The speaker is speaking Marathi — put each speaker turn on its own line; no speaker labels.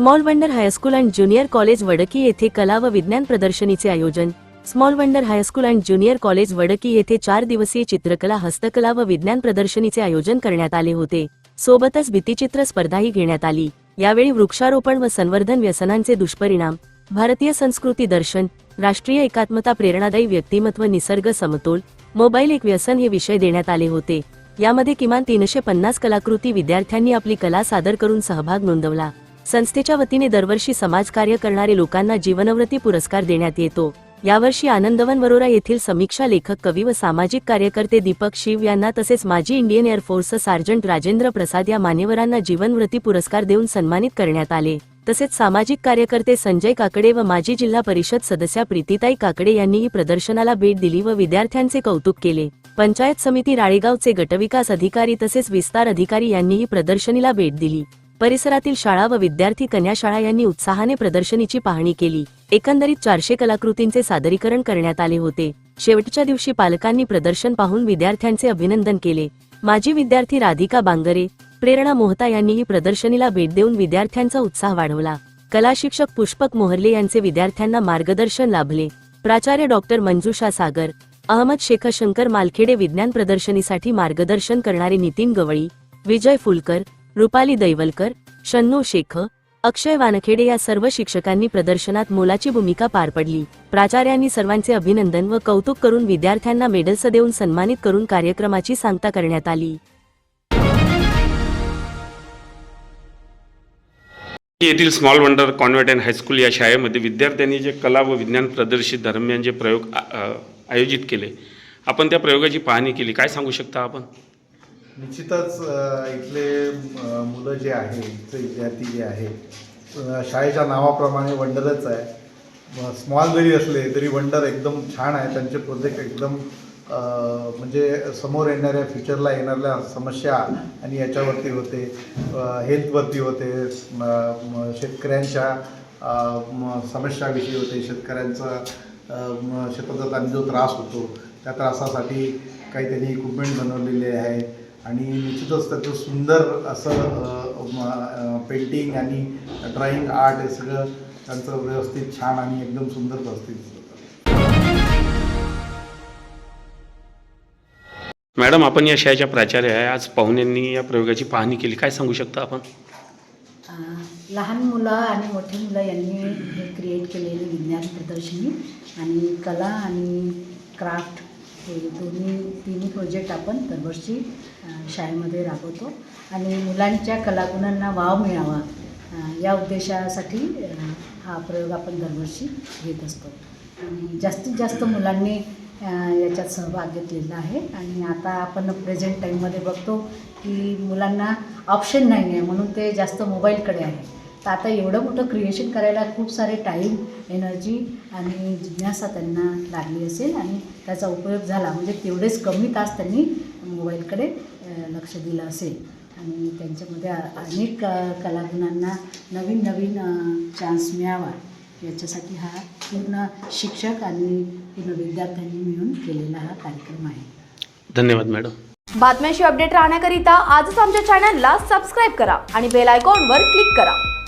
Small wonder high school and junior college Wadki येथे कला व विज्ञान प्रदर्शनीचे आयोजन. Small wonder high school and junior college Wadki येथे चार दिवसीय चित्रकला हस्तकला व विज्ञान प्रदर्शनीचे आयोजन करण्यात आले होते. सोबतच भीतीचित्र स्पर्धाही घेण्यात आली. यावेळी वृक्षारोपण व संवर्धन व्यसनांचे दुष्परिणाम भारतीय संस्कृती दर्शन राष्ट्रीय एकात्मता प्रेरणादायी व्यक्तिमत्व निसर्ग समतोल मोबाईल एक व्यसन हे विषय देण्यात आले होते. यामध्ये किमान तीनशे पन्नास कलाकृती विद्यार्थ्यांनी आपली कला सादर करून सहभाग नोंदवला. संस्थेच्या वतीने दरवर्षी समाजकार्य करणारे लोकांना जीवनव्रती पुरस्कार देण्यात येतो. यावर्षी आनंदवन वरोरा येथील समीक्षा लेखक कवी व सामाजिक कार्यकर्ते दीपक शिव यांना तसेच माजी Indian air force sergeant Rajendra Prasad या मान्यवरांना जीवनव्रती पुरस्कार देऊन सन्मानित करण्यात आले. तसेच सामाजिक कार्यकर्ते संजय काकडे व माजी जिल्हा परिषद सदस्या प्रीतीताई काकडे यांनीही प्रदर्शनाला भेट दिली व विद्यार्थ्यांचे कौतुक केले. पंचायत समिती राळेगावचे गटविकास अधिकारी तसेच विस्तार अधिकारी यांनीही प्रदर्शनीला भेट दिली. परिसरातील शाळा व विद्यार्थी कन्या शाळा यांनी उत्साहाने प्रदर्शनीची पाहणी केली. एकंदरीत चारशे कलाकृतींचे सादरीकरण करण्यात आले होते. शेवटच्या दिवशी पालकांनी प्रदर्शन पाहून विद्यार्थ्यांचे अभिनंदन केले. माजी विद्यार्थी राधिका बांगरे प्रेरणा मोहता यांनीही प्रदर्शनीला भेट देऊन विद्यार्थ्यांचा उत्साह वाढवला. कला शिक्षक पुष्पक मोहरले यांचे विद्यार्थ्यांना मार्गदर्शन लाभले. प्राचार्य डॉक्टर मंजुषा सागर अहमद शेख शंकर मालखेडे विज्ञान प्रदर्शनीसाठी मार्गदर्शन करणारे नितीन गवळी विजय फुलकर रुपाली दैवलकर शन्नू शेख अक्षय वानखेडे या सर्व शिक्षकांनी प्रदर्शनात मोलाची भूमिका पार पडली. प्राचार्यांनी सर्वांचे अभिनंदन व कौतुक करून विद्यार्थ्यांना मेडल्स देऊन सन्मानित करून कार्यक्रमाची सांगता करण्यात आली.
येथील small wonder convent and high school या शाळेमध्ये विद्यार्थ्यांनी जे कला व विज्ञान प्रदर्शित दरम्यान जे प्रयोग आयोजित केले. आपण त्या प्रयोगाची पाहणी केली. काय सांगू शकता आपण?
निश्चितच इथले मुलं जे आहे इथले विद्यार्थी जे आहे शाळेच्या नावाप्रमाणे वंडरच आहे. स्मॉल जरी असले तरी वंडर एकदम छान आहे. त्यांचे प्रोजेक्ट एकदम म्हणजे समोर येणाऱ्या फ्युचरला येणाऱ्या समस्या आणि याच्यावरती होते. हेल्थवरती होते. शेतकऱ्यांच्या समस्याविषयी होते. शेतकऱ्यांचा अ, शेताचा जो त्रास होतो त्या त्रासासाठी काही त्यांनी इक्विपमेंट बनवलेले आहे. आणि निश्चितच त्याचं सुंदर असं पेंटिंग आणि ड्रॉइंग आर्ट हे सगळं त्यांचं व्यवस्थित छान आणि एकदम सुंदर व्यवस्थित.
मॅडम आपण या शाळेच्या प्राचार्य आहे. आज पाहुण्यांनी या प्रयोगाची पाहणी केली. काय सांगू शकता आपण?
लहान मुलं आणि मोठी मुलं यांनी हे क्रिएट केलेली विज्ञान प्रदर्शनी आणि कला आणि क्राफ्ट हे दोन्ही तिन्ही प्रोजेक्ट आपण दरवर्षी शाळेमध्ये राबवतो. आणि मुलांच्या कलागुणांना वाव मिळावा या उद्देशासाठी हा प्रयोग आपण दरवर्षी घेत असतो. आणि जास्तीत जास्त मुलांनी याच्यात सहभाग घेतलेला आहे. आणि आता आपण प्रेझेंट टाईममध्ये बघतो की मुलांना ऑप्शन नाही आहे म्हणून ते जास्त मोबाईलकडे आहे. तर आता एवढं मोठं क्रिएशन करायला खूप सारे टाईम एनर्जी आणि जिज्ञासा त्यांना लागली असेल आणि त्याचा उपयोग झाला. म्हणजे तेवढेच कमी तास त्यांनी मोबाईलकडे लक्ष दिलं असेल. आणि त्यांच्यामध्ये अनेक कलागुणांना नवीन नवीन चान्स मिळावा. याच्यासाठी हा पूर्ण शिक्षक आणि पूर्ण विद्यार्थ्यांनी मिळून केलेला हा कार्यक्रम आहे.
धन्यवाद मॅडम.
बातम्यांशी अपडेट राहण्याकरिता आजच आमच्या चॅनलला सबस्क्राईब करा आणि बेल आयकॉनवर क्लिक करा.